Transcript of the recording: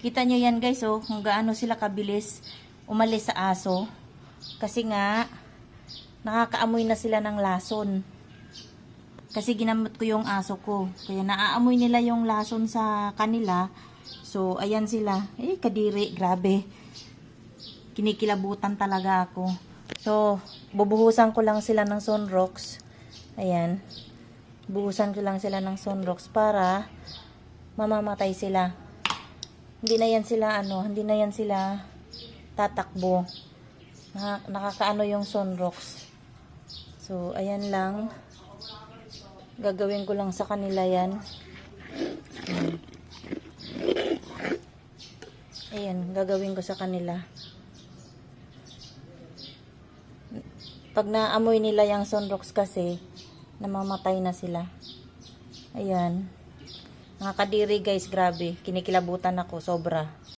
Kita nyo yan guys, oh, kung gaano sila kabilis umalis sa aso. Kasi nga, nakakaamoy na sila ng lason. Kasi ginamot ko yung aso ko. Kaya naaamoy nila yung lason sa kanila. So, ayan sila. Eh, kadiri, grabe. Kinikilabutan talaga ako. So, bubuhusan ko lang sila ng sunrocks. Ayan. Buhusan ko lang sila ng sunrocks para mamamatay sila. Hindi na yan sila, ano, hindi na yan sila tatakbo. Naka, nakakaano yung sunrocks. So, ayan lang. Gagawin ko lang sa kanila yan. Ayan, gagawin ko sa kanila. Pag naamoy nila yung sunrocks kasi, namamatay na sila. Ayan. Nakakadiri guys, grabe. Kinikilabutan ako, sobra.